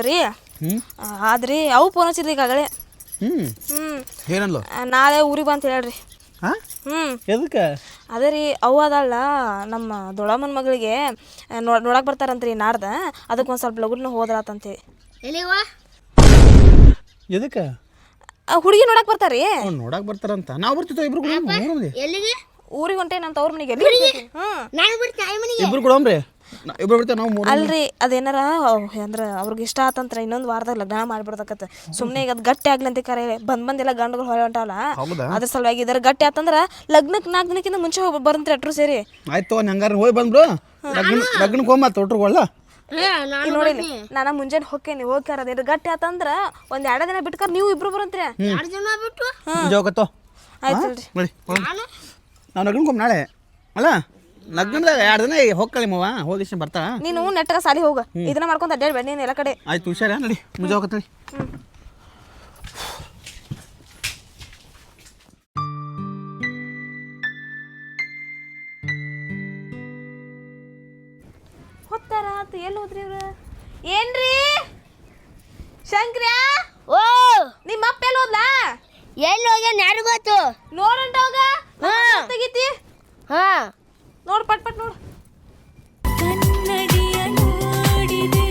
ರೀ. ಆದ್ರಿ ಅವು ಫೋನ್ ಹಚ್ಚಿದ್ರಿ ಈಗಾಗಲೇ. ಹ್ಞೂ ಏನನ್ಲು ನಾಳೆ ಊರಿಗೆ ಬಂತ ಹೇಳ್ರಿ. ಹಾಂ ಹ್ಞೂ ಎದಕ್ಕೆ? ಅದೇ ರೀ ಅವು ಅದಲ್ಲ ನಮ್ಮ ದೊಳಮನ್ ಮಗಳಿಗೆ ನೋಡ್ ನೋಡಕ್ಕೆ ಬರ್ತಾರಂತ್ರಿ ನಾರ್ದ ಅದಕ್ಕೆ ಒಂದು ಸ್ವಲ್ಪ ಲಗುನ ಹೋದ್ರಾತಂತೇಳಿ ಎಲ್ಲಿವ ಎದಕ್ಕೆ? ಹುಡುಗಿ ನೋಡಕ್ಕೆ ಬರ್ತಾರ್ರಿ ರೀ ನೋಡಕ್ಕೆ ಬರ್ತಾರಂತ. ನಾವು ಬರ್ತಿದ್ರು ಇಬ್ರು ಕೂಡ ಎಲ್ಲಿಗೆ? ಊರಿಗೆ ಹೊಂಟೆ ಅವ್ರ ಮನೆಗೆ ಎಲ್ಲಿ ಹ್ಞೂ ನಾನು ಬಿಡ್ತೀನಿ ಇಬ್ರು ಕೊಡಮ್ರಿ ಇಬ್ರು ಬಿಡ್ತೇವೆ ನಾವು ಮೂರು ಅಲ್ರಿ ಅದೇನಾರ ಅಂದ್ರೆ ಅವ್ರಿಗೆ ಇಷ್ಟ ಆತಂತ್ರ ಇನ್ನೊಂದು ವಾರದಾಗ ಲಗ್ನ ಮಾಡ್ಬಿಡ್ತಕತ್ತ ಸುಮ್ಮನೆ ಈಗ ಅದು ಗಟ್ಟಿ ಆಗ್ಲಿ ಅಂತ ಕರೆ ಬಂದ್ ಬಂದೆಲ್ಲ ಗಂಡುಗಳು ಹೊರ ಹೊಂಟಾವಲ್ಲ ಹೌದಾ? ಅದ್ರ ಸಲುವಾಗಿ ಇದರ ಗಟ್ಟಿ ಆತಂದ್ರ ಲಗ್ನಕ್ಕೆ ನಾಲ್ಕು ದಿನಕ್ಕಿಂತ ಮುಂಚೆ ಹೋಗಿ ಬರಂತ್ರಿ ಅಟ್ರು ಸೇರಿ. ಆಯ್ತು ಅವ್ನು ಹಂಗಾರೆ ಹೋಗಿ ಬಂದ್ಬಿಡು. ಲಗ್ನ ಲಗ್ನಕ್ಕೆ ಹೋಗ್ ಮತ್ತೆ ಒಟ್ರುಗೊಳ್ಳ ಹೇ ನಾನು ಇಲ್ಲಿ ನೋಡಿ ನಾನು ಮುಂಜಾನೆ ಹೋಗ್ತೇನೆ ಹೋಗ್ಯಾರ ಅದೇನು ಗಟ್ಟಿ ಆತಂದ್ರ ಒಂದ್ ಎರಡು ದಿನ ಬಿಟ್ಕರ್ ನೀವು ಇಬ್ರು ಬರಂತ್ರಿ. ಎರಡು ಜನ ಬಿಟ್ಟು? ಜೋಗತ್ತೋ ಆಯ್ತಲ್ರಿ ನೋಡಿ ನಾವು ಲಗ್ನಕ್ಕೆ ಹೋಗ್ ನಾಳೆ. ಅಲ್ಲ? ಲಗ್ನದಾಗ ಎರಡು ದಿನ ಹೋಗ್ಕಳಿ ಮವ ಹೋಗಿ ಬರ್ತಾ ನೀನು ನೆಟ್ಟರ ಸಾಲಿ ಹೋಗ. ಇದನ್ನ ಮಾಡ್ಕೊಂತ ಅಡ್ಡಾಡ್ಬೇಡ ನೀನು ಎಲ್ಲ ಕಡೆ. ಆಯ್ತು ಹುಷಾರ ನಡಿ ಮುಂಜೆ ಹೋಗತ್ತಳಿ ಹೊತ್ತಾರ ಆತು ಎಲ್ಲಿ ಹೋದ್ರಿ ಇವ್ರು? ಏನ್ರಿ? ಶಂಕ್ರ್ಯಾ? ಓ! ನಿಮ್ಮ ಅಪ್ಪ ಎಲ್ಲಿ ಹೋದ್ಲಾ? ಎಲ್ಲಿ ಹೋಗ್ಯಾನ ಯಾರು ಗೊತ್ತು? ನೋಡಂಟ ಹೋಗ. ಹಾ. ತೆಗಿತಿ. ಹಾ. ನೋಡ್ ಪಟ್ ಪಟ್ ನೋಡು. ಕನ್ನಡಿಯ ನೋಡಿದೆ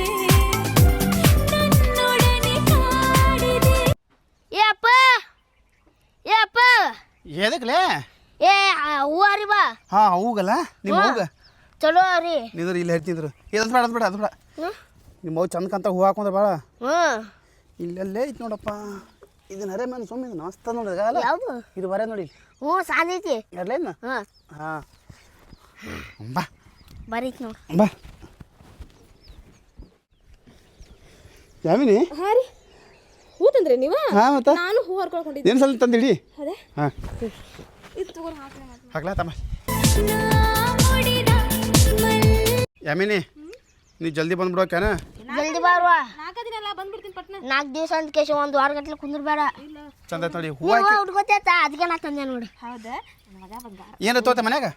ನನ್ನೊಡನೆ ಕಾಡಿದೆ. ಏ ಅಪ್ಪ ಏ ಅಪ್ಪ. ಎದಕ್ಲೆ? ಏ ಆ ಹೂವ ರೀ ಬಾ. ಹಾಂ ಹೂಗಲ್ಲ ನಿಮ್ಮ ಹೋಗ ಚಲೋ ರೀ ನಿಂದ್ರು ಇಲ್ಲಿ ಹೇಳ್ತಿದ್ರು. ಬೇಡ ಅದು ಬೇಡ ಅದು ಬೇಡ. ಹ್ಮ್? ನಿಮ್ಮ ಅವು ಚಂದಕ್ಕಂತ ಹೂ ಹಾಕೊಂಡ್ರೆ ಭಾಳ ಹ್ಞೂ ಇಲ್ಲಲ್ಲೇ ಐತಿ ನೋಡಪ್ಪ. ಇದು ಸುಮ್ಮನೆ ಬರೇ ನೋಡಿ ಹ್ಞೂ ಸಾದೈತಿ ಎರಡ್ಲೇನ ಹಾಂ ಹಾಂ. ಬಾ. ಬರೀತ್ ನೋಡು. ಬಾ. ಯಾವಿನಿ ಹಾ ರೀ. ಹೂ ತಂದ್ರಿ ನೀವ? ಹಾಂ ಮತ್ತೆ? ನಾನು ಹೂ ಹರ್ಕೊಳ್ಕೊಂಡಿದ್ದೆ. ಏನು ಸಲ ತಂದಿಡಿ? ಅದೇ. ಹಾ. ಇದು ತಗೊಂಡು ಹಾಕ್ರಿ ಹಾಕ್ಲಾ ತಮ್ಮ. ಯಾಮಿನಿ ನೀ ಜಲ್ದಿ ಬಂದ್ಬಿಡೋಕ್ಯಾನ ಜಲ್ದಿ ಬಾರುವ ನಾಲ್ಕು ದಿನ ಎಲ್ಲ ಬಂದ್ಬಿಡ್ತೀನಿ ಪಟ್ನ. ನಾಲ್ಕು ದಿವಸ ಅಂತ ಕೇಶ ಒಂದು ವಾರ ಗಟ್ಟಲೆ ಕುಂದ್ರ ಬೇಡ ಚಂದ ನೋಡಿ ಹೂ ನೀವು ಹಾಕಿ. ಹುಡ್ಕೋತೈತ ಅದಕ್ಕೆ ನಾ ತಂದೆ ನೋಡಿ. ಹೌದಾ? ಮಗ ತೋತ ಮನ್ಯಾಗ?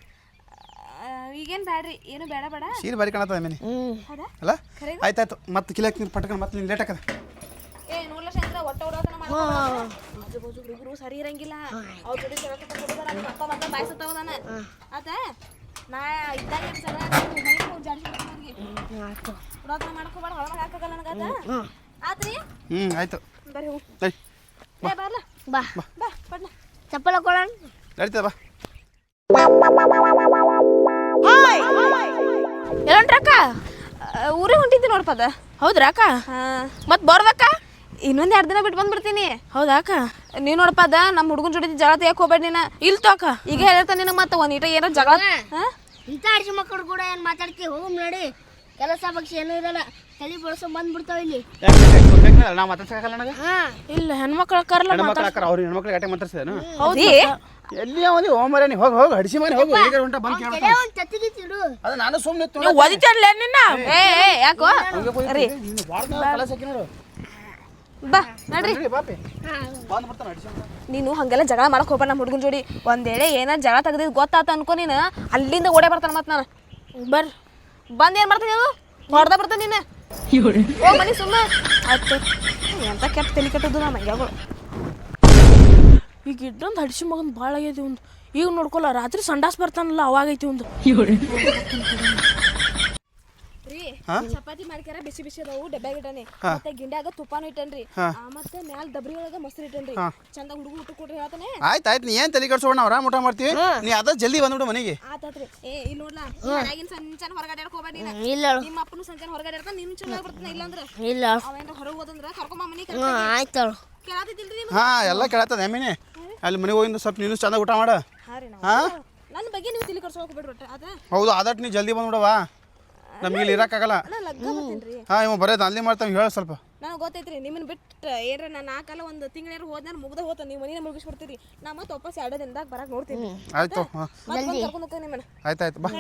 ಈಗೇನು ಬ್ಯಾಡ್ರಿ? ಏನು ಬೇಡ ಬೇಡ. ಸೀರೆ ಬಾರಿ ಕಾಣತ್ತದ ಹ್ಞೂ ಹೌದಾ? ಅಲ್ಲ ಆಯ್ತಾಯ್ತು. ಮತ್ತೆ ಕಿಲಕ್ ನೀರು ಪಟ್ಕೊಂಡು ಮತ್ತೆ ನೀನು ಲೇಟ್ ಆಕದ ಏ ನೋಡ್ಲ ಶಂಕರ ಒಟ್ಟ ಹೊಡೋತನ ಆಜು ಬಾಜು ಹುಡುಗರು ಸರಿ ಇರಂಗಿಲ್ಲ. ಅವ್ರ ಜೊತೆ ನಿಮ್ಮ ಅಪ್ಪ ಮತ್ತೆ ಬಾಯ್ಸತ್ತವದಾನ ಆತ ನಾ ಇದ್ದಾಗ ಸರ ಆಯ್ತು. ಮಾಡ್ಕೋಬೇಡ ಹೊರಗೆ ಹಾಕಲ್ಲ ನನಗಾತ ಆತ್ರಿ? ಹ್ಮ್ ಆಯ್ತು. ಬರ್ರಿ ಹೋಗಿ. ಬರ್ಲ? ಬಾ. ಬಾ ಪಟ್ನ. ಚಪ್ಪಲ್ ಹಾಕೊಳ್ಳೋಣ ನಡೀತದ ಬಾ. ಎಲ್ಲಂಟ್ರಕ್ಕ ಊರಿಗೆ ಹೊಂಟಿದ್ದೆ ನೋಡ್ಪದ ಹೌದ್ರಾಕ ಹಾಂ. ಮತ್ತೆ ಬರ್ಬೇಕ ಇನ್ನೊಂದು ಎರಡು ದಿನ ಬಿಟ್ಟು ಬಂದ್ಬಿಡ್ತೀನಿ. ಹೌದಾಕ ನೀನು ನೋಡಪ್ಪ ಅದ ನಮ್ಮ ಹುಡುಗನ ಜೋಡಿ ಜಗಳ ತೆಗಿಯಕ್ಕೆ ಹೋಗ್ಬೇಡ ನೀನ. ಇಲ್ ತೋಕ. ಈಗ ಹೇಳ್ತಾನೆ ನಿನಗೆ ಮತ್ತೆ ಒಂದು ಈಟ ಏನೋ ಜಗಳ ಹಾ? ಇಂಥ ಅಡಿಸಿ ಮಕ್ಕಳು ಕೂಡ ಏನು ಮಾತಾಡ್ತಿ? ಹೋಗ್ ನೋಡಿ ಕೆಲಸ ಪಕ್ಷಿ ಏನೂ ಇರಲ್ಲ. ತಲೆ ಬಳಸೋ ಬಂದ್ಬಿಡ್ತಾವ ಇಲ್ಲಿ. ನಾವು ಮಾತಾಡ್ಸಕ್ಕಲ್ಲ ನನಗೆ? ಹಾಂ ಇಲ್ಲ ಹೆಣ್ಮಕ್ಳ ಕರ್ಲ ಹೆಣ್ಮಕ್ಳು ಹಾಕಾರ ಅವ್ರು ಹೆಣ್ಮಕ್ಳು ಗಟ್ಟೆ ಮಾತಾಡ್ಸಿದೇನು ಹೌದಿ ಎಲ್ಲಿ ಅವನಿ ಹೋಮರ ನೀ ಹೋಗಿ ಹೋಗಿ ಹಡಿಸಿ ಮನೆ ಹೋಗಿ ಈಗ ಹೊಂಟ ಬಂದು ಕೇಳ ಒಂದು ಅದು ನಾನು ಸುಮ್ಮನೆ ನೀವು ಒದಿತಾರ್ಲೆ ನಿನ್ನ? ಏ ಏ ಯಾಕೋ? ರೀ ಬಾ ನಡ್ರಿ. ನಡಿ ಬಾಪಿ. ಬಂದು ಬರ್ತಾನೆ ಹಡಿಸಿ ನೀನು ಹಂಗೆಲ್ಲ ಜಗಳ ಮಾಡಕ್ ಹೋಗ್ಬೇಡ ನಮ್ಮ ಹುಡುಗನ ಜೋಡಿ. ಒಂದೇಳೆ ವೇಳೆ ಏನಾರ ಜಗಳ ತೆಗ್ದಿದ್ ಗೊತ್ತಾತ ಅನ್ಕೋ ನೀನು. ಅಲ್ಲಿಂದ ಓಡೇ ಬರ್ತಾನ ಮತ್ತೆ ನಾನು. ಬರ್ ಬಂದ್ ಏನ್ ಮಾಡ್ತೀನಿ ಅದು ಹೊಡೆದ ಬರ್ತಾನೆ ನೀನು ಓ, ಮನಿ ಸುಮ್ಮ ಆಯ್ತು. ಎಂತ ಕೆಟ್ಟ ತಲೆ ಕೆಟ್ಟದ್ದು ನಮ್ಮ ಮಂಗ್ಯಾಗಳು ಈಗ ಇದ್ದೊಂದು ಹಡಿಸಿ ಮಗನ್ ಭಾಳ ಆಗೈತಿ ಒಂದು ಈಗ ನೋಡ್ಕೊಲ್ಲ, ರಾತ್ರಿ ಸಂಡಾಸ್ ಬರ್ತಾನಲ್ಲ ಅವಾಗೈತಿ ಒಂದು ರೀ ಚಪಾತಿ ಮಾಡ್ಕ್ಯಾರ ಬಿಸಿ ಬಿಸಿ ಅದಾವು ಡಬ್ಬ್ಯಾಗ ಇಟ್ಟಾನೆ ಮತ್ತೆ ಗಿಂಡ್ಯಾಗ ತುಪ್ಪಾನು ಇಟ್ಟನ್ರಿ. ಆ, ಮತ್ತೆ ಮ್ಯಾಲ ಡಬ್ರಿ ಒಳಗ ಮೊಸರು ಇಟ್ಟನ್ರಿ. ಚಂದ ಹುಡುಗ ಊಟ ಕೊಡ್ರಿ ಹೇಳ್ತಾನೆ. ಆಯ್ತು ಆಯ್ತು ನೀ ಏನ್ ತಲೆ ಕಟ್ಸೋಣ ಅವ್ರ ಊಟ ಮಾಡ್ತೀವಿ. ನೀ ಅದ ಜಲ್ದಿ ಬಂದ್ಬಿಡು ಮನೆಗೆ. ಆತಾತ್ರಿ ಏ ಇಲ್ಲಿ ನೋಡ್ಲಾ ಮನ್ಯಾಗಿನ ಸಂಚಾನ ಹೊರಗಡೆ ಹೋಗ್ಬೇಡಿ ಇಲ್ಲ ನಿಮ್ಮ ಅಪ್ಪನು ಸಂಚಾನ ಹೊರಗಡೆ ಇರ್ತಾನ ನಿನ್ ಚಲೋ ಬರ್ತಾನೆ ಇಲ್ಲಾಂದ್ರ ಇಲ್ಲ. ಅವೇನ್ರ ಹೊರಗೆ ಹೋದಂದ್ರ ಕರ್ಕೊಂಬ ಮನೆಗೆ ಆಯ್ತು ಹಾ ಕೇಳಾತಿದ್ದಿಲ್ರಿ ನೀವು ಹಾಂ ಎಲ್ಲ ಕೇಳತ್ತದ ಎಮ್ಮಿನಿ. ಅಲ್ಲಿ ಮನೆಗೆ ಹೋಗಿಂದ ಸ್ವಲ್ಪ ನೀನು ಚಂದ ಊಟ ಮಾಡ. ಹಾ ನಾವು ಹಾಂ? ನನ್ನ ಬಗ್ಗೆ ನೀವು ತಿಳಿ ಕರ್ಸೋಕೆ ಬಿಡ್ರಿ ಅದ ಹೌದು ಆದಟ್ ನೀ ಜಲ್ದಿ ಬಂದ್ಬಿಡವ ನಮ್ಗೆ ಇಲ್ಲಿ ಇರಕ್ಕಾಗಲ್ಲ. ಹಾ ಲಗ್ಗ ಬರ್ತೀನಿ ಹಾಂ ಇವ ಬರೋದು ಅಲ್ಲಿ ಮಾಡ್ತಾವ ಹೇಳ ಸ್ವಲ್ಪ. ನನಗೆ ಗೊತ್ತೈತ್ರಿ ನಿಮ್ಮನ್ನ ಬಿಟ್ಟು ಏನ್ರ ನಾನು ನಾಲ್ಕಲ್ಲ ಒಂದು ತಿಂಗಳೇರ ಹೋದ ನಾನು ಮುಗ್ದ ಹೋತ ನೀವು ಮನಿನ ಮುಗಿಸ್ಬಿಡ್ತೀರಿ ನಾ ಮತ್ತೆ ವಾಪಸ್ ಎರಡು ದಿನದಾಗ ಬರಕ್ ನೋಡ್ತೀನಿ. ಆಯ್ತು ಹಾಂ. ಮತ್ತೆ ಬಂದು ಕರ್ಕೊಂಡು ಹೋಗ್ತೀನಿ ನಿಮ್ಮನ್ನ. ಆಯ್ತು ಆಯ್ತು ಬಾ.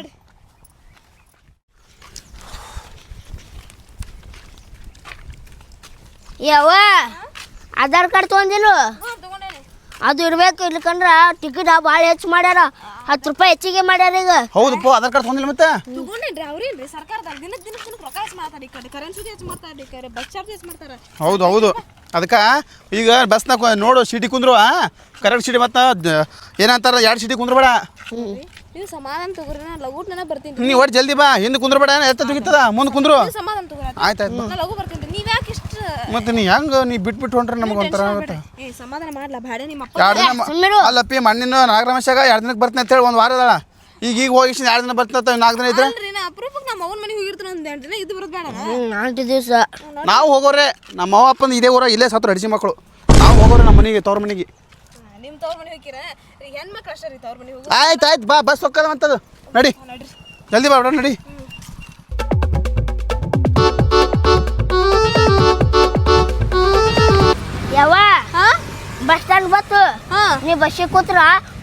ಯಾವ ಆಧಾರ್ ಕಾರ್ಡ್ ತಗೊಂಡೇನಿ ಅದು ಇರ್ಬೇಕು ಇಲ್ಕಂದ್ರ ಟಿಕೆಟ್ ಭಾಳ ಹೆಚ್ಚು ಮಾಡ್ಯಾರ. ಹತ್ತು ರೂಪಾಯಿ ಹೆಚ್ಚಿಗೆ ಮಾಡ್ಯಾರ ಈಗ. ಹೌದಪ್ಪ ಆಧಾರ್ ಕಾರ್ಡ್ ತೊಗೊಂಡಿಲ್ಲ ಮತ್ತೆ? ತಗೊಂಡೇನ್ರಿ ಅವ್ರೇನ್ರಿ ಸರ್ಕಾರದಾಗ ದಿನಕ್ಕೆ ದಿನಕ್ಕೆ ದಿನಕ್ಕೆ ರೊಕ್ಕ ಹೆಚ್ಚು ಮಾಡ್ತಾರೆ ಈ ಕಡೆ. ಕರೆನ್ಸಿ ಹೆಚ್ಚು ಮಾಡ್ತಾರೆ ಈ ಕಡೆ ಬಸ್ ಚಾರ್ಜ್ ಹೆಚ್ಚು ಮಾಡ್ತಾರೆ. ಹೌದು ಹೌದು. ಅದಕ್ಕೆ ಈಗ ಬಸ್ನಾಗ ನೋಡು ಸೀಟಿ ಕುಂದ್ರು ಕರೆಕ್ಟ್ ಸೀಟಿ ಮತ್ತು ಏನಂತಾರ ಎರಡು ಸೀಟಿ ಕುಂದ್ರಬೇಡ ನೀವು ಸಮಾಧಾನ ತಗೋರಿ ನಾ ಲಘು ನನಗೆ ಬರ್ತೀನಿ ನೀ ಒಟ್ಟು ಜಲ್ದಿ ಬಾ ಹಿಂದೆ ಕುಂದ್ರಬೇಡ ಎತ್ತ ತುಗಿತದ? ಮುಂದೆ ಕುಂದ್ರು. ನೀವು ಸಮಾಧಾನ ತಗೋರಿ ಆಯ್ತು ಆಯ್ತು ನಾ ಲಘು ಬರ್ತೀನಿ ನೀವು ಯಾಕೆ ಇಷ್ಟು ಮತ್ತೆ ನೀ ಹೆಂಗೆ ನೀ ಬಿಟ್ಬಿಟ್ಟು ಹೊಂಟ್ರೆ ನಮ್ಗೆ ಒಂಥರ ಆಗುತ್ತೆ ಏ ಸಮಾಧಾನ ಮಾಡ್ಲಾ ಬಾಡೆ ನಿಮ್ಮ ಅಪ್ಪ ಎರಡು ದಿನ. ಅಲ್ಲಪ್ಪಿ ಮಣ್ಣಿನ ನಾಗರಮೇಶಾಗ ಎರಡು ದಿನಕ್ಕೆ ಬರ್ತೀನಿ ಅಂತೇಳಿ ಒಂದು ವಾರ ಅದಾಳ. ಈಗ ಈಗ ಹೋಗಿ ಎರಡು ದಿನ ಬರ್ತೀನಿ ನಾಲ್ಕು ದಿನ ಅಲ್ರಿ ನಾ ಅಪರೂಪಕ್ಕೆ ನಮ್ಮ ಅವ್ನ ಮನೆಗೆ ಹೋಗಿರ್ತೀನಿ ಒಂದು ಎರಡು ದಿನ ಇದು ಬರೋದು ಬೇಡ ನಾಲ್ಕು ದಿವಸ. ನಾವು ಹೋಗೋರೆ ನಮ್ಮ ಅವ್ವ ಅಪ್ಪನ ಇದೇ ಊರ ಇಲ್ಲೇ ಸತ್ರ ಅಡಿಸಿ ಮಕ್ಕಳು. ನಾವು ಹೋಗೋರೆ ನಮ್ಮ ಮನೆಗೆ ತವ್ರ ಮನೆಗೆ. ತವ್ರ ಮನೆ ಹೋಗಿರ ಹೆಣ್ಮಕ್ಳು ಅಷ್ಟೇ ರೀ ತವ್ರ ಮನೆ ಹೋಗು ಆಯ್ತು ಆಯ್ತು ಬಾ ಬಸ್ ಹೋಗ್ಕದ ಅಂತದು ನಡಿ. ಜಲ್ದಿ ಬಾ ಬಿಡ ನಡಿ. ಯಾವ ಹಾ? ಬಸ್ ಸ್ಟ್ಯಾಂಡ್ ಬತ್ತು. ಹಾ. ನೀ ಬಸ್ಸಿಗೆ ಕೂತ್ರ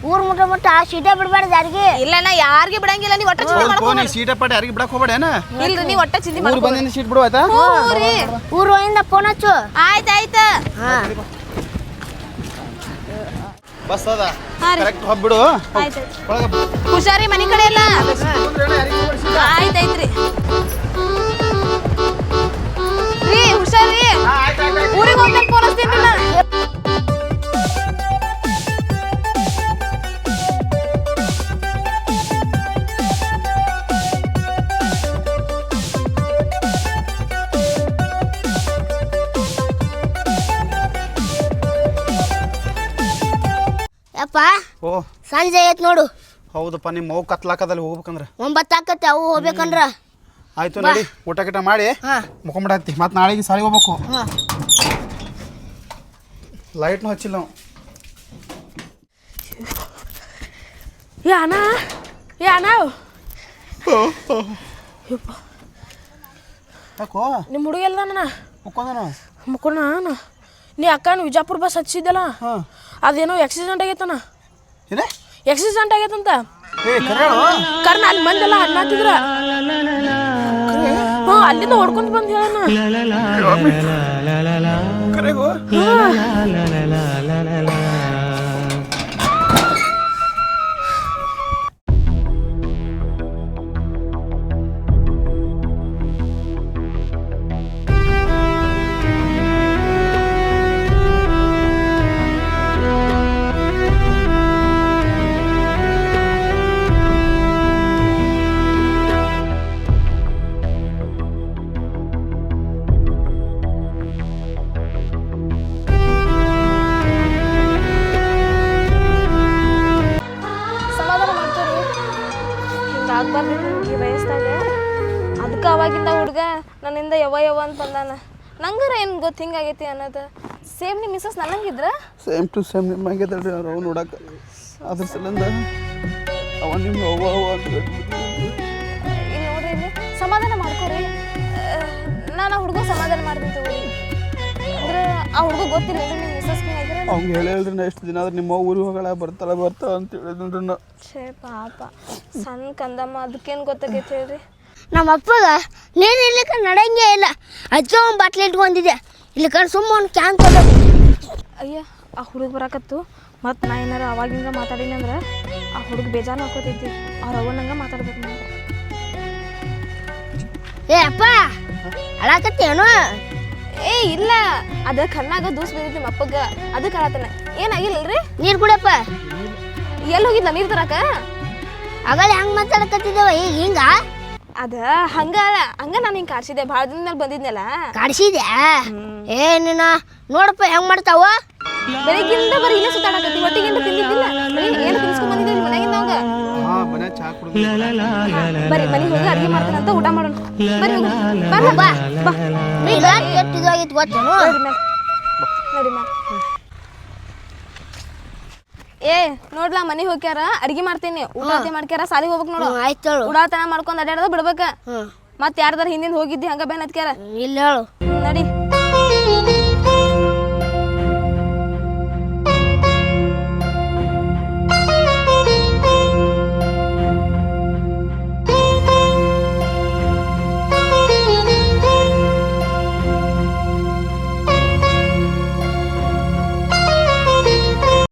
ಊರ್ ಮುಟ್ಟ ಮುಟ್ಟ ಸೀಟೇ ಬಿಡಬೇಡ ಯಾರಿಗೆ. ಇಲ್ಲ ನಾ ಯಾರಿಗೆ ಬಿಡಂಗಿಲ್ಲ ನೀ ಒಟ್ಟ ಚಿಂತೆ ಮಾಡ್ಕೋ ನೀ ಸೀಟ ಪಾಟಿ ಯಾರಿಗೆ ಬಿಡಕ್ಕೆ ಹೋಗಬೇಡ ಏನ? ಇಲ್ರಿ ನೀ ಒಟ್ಟ ಚಿಂತೆ ಊರು ಊರ್ ಬಂದಿಂದ ಸೀಟ್ ಬಿಡು ಆಯ್ತಾ? ಊರು ಹೋಯಿಂದ ಫೋನ್ ಹಚ್ಚು. ಆಯ್ತು ಆಯ್ತು. ಹಾ. ಬಸ್ ಅದ. ಹಾ ರೀ. ಕರೆಕ್ಟ್ ಹೋಗ್ಬಿಡು. ಆಯ್ತು. ಹುಷಾರಿ ಮನೆ ಕಡೆ ಎಲ್ಲ? ಆಯ್ತಾಯ್ತ್ರಿ ರೀ. ಹುಷಾರಿ. ಊರಿಗೆ ಹೋಗ್ಬೇಕು ಫೋನ್ ಹಚ್ತೀನಿ ಓ. ಸಂಜೆ ಐತ್ ನೋಡು. ಹೌದಪ್ಪ ನಿಮ್ಮ ಮಗು ಕತ್ಲಾಕದಲ್ಲಿ ಹೋಗ್ಬೇಕಂದ್ರೆ. ಒಂಬತ್ತು ಆಕತ್ತೆ ಅವು ಹೋಗ್ಬೇಕಂದ್ರ. ಆಯ್ತು ನೋಡಿ ಊಟ ಗಿಟ ಮಾಡಿ. ಹಾ. ಮುಖಂಬಿಡತ್ತಿ ಮತ್ತೆ ನಾಳೆಗೆ ಸಾಲಿಗೆ ಹೋಗ್ಬೇಕು. ಹಾ. ಲೈಟ್ನು ಹಚ್ಚಿಲ್ಲ ನಾವು ಏ ಅಣ್ಣ ಏ ಅಣ್ಣ. ಯಾಕೋ? ನಿಮ್ಮ ಹುಡುಗ ಎಲ್ಲ ಅಣ್ಣ? ಮುಕ್ಕೊಂದನ? ಮುಕ್ಕೋಣ ಅಣ್ಣ. ನೀ ಅಕ್ಕನ ವಿಜಾಪುರ ಬಸ್ ಹಚ್ಚಿದ್ದಲ್ಲ ಹಾಂ. ಅದೇನೋ ಆಕ್ಸಿಡೆಂಟ್ ಆಗೈತಣ್ಣ. ಏನೇ ಆಕ್ಸಿಡೆಂಟ್ ಆಗೈತಂತ ಏ ಕರೆ ಕಾರಣ ಅಲ್ಲಿ ಮಂದೆಲ್ಲ ಅಣ್ಣಾತಿದ್ರ ಹ್ಞೂ ಅಲ್ಲಿಂದ ಹೊಡ್ಕೊಂತ ಬಂದು ಹೇಳಣ್ಣ ಕರೆಗೋ ಅದಕ್ಕೆ ಅವಾಗಿಂದ ಹುಡುಗ ನನ್ನಿಂದ ಯವ ಯವ ಅಂತ ಬಂದಾನ. ನಂಗಾರ ಏನು ಗೊತ್ತು ಹಿಂಗಾಗೈತಿ ಅನ್ನೋದು? ಸೇಮ್ ನಿಮ್ಮ ಮಿಸಸ್ ನನಗಿದ್ರ ಸೇಮ್ ಟು ಸೇಮ್ ನಿಮ್ಮ ಹಂಗೆ ತಡ್ರಿ ಅವ್ರು ಅವು ನೋಡಕ್ಕೆ ಅದ್ರ ಸಲಿಂದ ಅವ ನಿಮ್ಮ ಅವ್ವ ಅವ್ವ ಅಂತ. ಇಲ್ಲಿ ನೋಡ್ರಿ ಇಲ್ಲಿ ಸಮಾಧಾನ ಮಾಡ್ಕೊರಿ. ನಾನು ಆ ಹುಡುಗ ಸಮಾಧಾನ ಮಾಡ್ತೀನಿ ತಗೋರಿ. ಅಂದ್ರೆ ಆ ಹುಡುಗ ಗೊತ್ತಿಲ್ಲ ನಿಮ್ಮ ಮಿಸಸ್ ಅವ್ನು ಅವ್ನಿಗೆ ಹೇಳಿ ಹೇಳ್ರಿ ನಾ ಎಷ್ಟು ದಿನ ಆದ್ರೆ ನಿಮ್ಮ ಊರು ಊರಿಗೆ ಹೋಗಳ ಬರ್ತಾಳ ಬರ್ತಾಳ ಅಂತ ಹೇಳಿದ್ರಿ ನಾ. ಛೇ ಪಾಪ. ಸಣ್ಣ ಕಂದಮ್ಮ ಅದಕ್ಕೇನು ಗೊತ್ತಾಗೈತೆ ಹೇಳ್ರಿ? ನಮ್ಮ ಅಪ್ಪಗ ನೀನು ಇಲ್ಲಿಕ ನಡೆಯಂಗೆ ಇಲ್ಲ. ಅಜ್ಜ ಒಂದು ಬಾಟ್ಲಿ ಇಟ್ಕೊಂಡಿದ್ದೆ. ಕಣ್ಣು ಸುಮ್ಮ ಒಂದು ಕ್ಯಾನ್ ಕೊಡೋದು ಅಯ್ಯ ಆ ಹುಡುಗ ಬರಾಕತ್ತು. ಮತ್ತು ನಾ ಏನಾರ ಅವಾಗಿಂದ ಮಾತಾಡಿನ ಅಂದ್ರೆ ಆ ಹುಡುಗ ಬೇಜಾರು ಹಾಕೋತೈತಿ ಅವ್ರ ಅವನಂಗ ಮಾತಾಡ್ಬೇಕು ನಾನು ಏ ಅಪ್ಪ ಅಳಾಕತ್ತೇನು ಏ ಇಲ್ಲ. ಅದ ಕಣ್ಣಾಗ ದೂಸ್ ಬಿದ್ದೈತಿ ನಿಮ್ಮ ಅಪ್ಪಗ ಅದಕ್ಕೆ ಅಳತನ ಏನಾಗಿಲ್ಲರಿ ನೀರು ಕುಡಿಯಪ್ಪ. ಎಲ್ಲಿ ಹೋಗಿದ್ಲ ನೀರು ತರಕ? ಆಗಲ್ಲ ಹೆಂಗೆ ಮಾತಾಡಕತ್ತಿದ್ದೇವ? ಈಗ ಹಿಂಗ? ಅದ ಹಂಗ ಅಲ್ಲ ಹಂಗ ನಾನು ಹಿಂಗೆ ಕಾಡ್ಸಿದ್ದೆ ಭಾಳ ದಿನ ಮೇಲೆ ಬಂದಿದ್ನಲ್ಲ ಕಾಡಿಸಿದ್ಯಾ ಏ ನಿನ್ನ ನೋಡಪ್ಪ ಹೆಂಗೆ ಮಾಡ್ತಾವ ಬೆಳಿಗ್ಗಿಂದ ಬರೀ ಇಲ್ಲೇ ಸುತ್ತಾಡಕತ್ತಿ ಹೊಟ್ಟಿಗಿಂತ ತಿಂದಿದ್ದಿಲ್ಲ ಬರೀ ಏನು ತಿನ್ಸ್ಕೊಂಡ್ ಬಂದಿದ್ದೆ ಮನೆಗಿಂದ ಅವಾಗ ಹಾ ಮನೆ ಚಾ ಕುಡಿದು ಬರೀ ಮನೆಗೆ ಹೋಗಿ ಅಡುಗೆ ಮಾಡ್ತಾನಂತ ಊಟ ಮಾಡೋಣ ಬರೀ ಬಾ ಬಾ ಬಾ ಈಗ ಎಷ್ಟು ಇದಾಗಿತ್ತು ಗೊತ್ತೇನು ನಡಿ ಮ್ಯಾಲ್ ನಡಿ ಮ್ಯಾಲ್ ಏ ನೋಡ್ಲಾ ಮನಿ ಹೋಗ್ಯಾರ ಅಡ್ಗಿ ಮಾಡ್ತೀನಿ. ಊಟ ಮಾಡ್ಕ್ಯಾರ ಸಾಲಿ ಹೋಗ್ಬೇಕು ನೋಡು. ಆಯ್ತು ಉಡಾತನ ಮಾಡ್ಕೊಂಡ್ ಅಡ್ಯಾಡೋದು ಬಿಡ್ಬೇಕ. ಮತ್ ಮತ್ತೆ ಯಾರ್ದಾರ ಹಿಂದಿಂದ ಹೋಗಿದ್ದಿ ಹಂಗ ಬೇನ್ ಹತ್ಕ್ಯಾರ? ಇಲ್ಲ ಹೇಳು. ನಡಿ.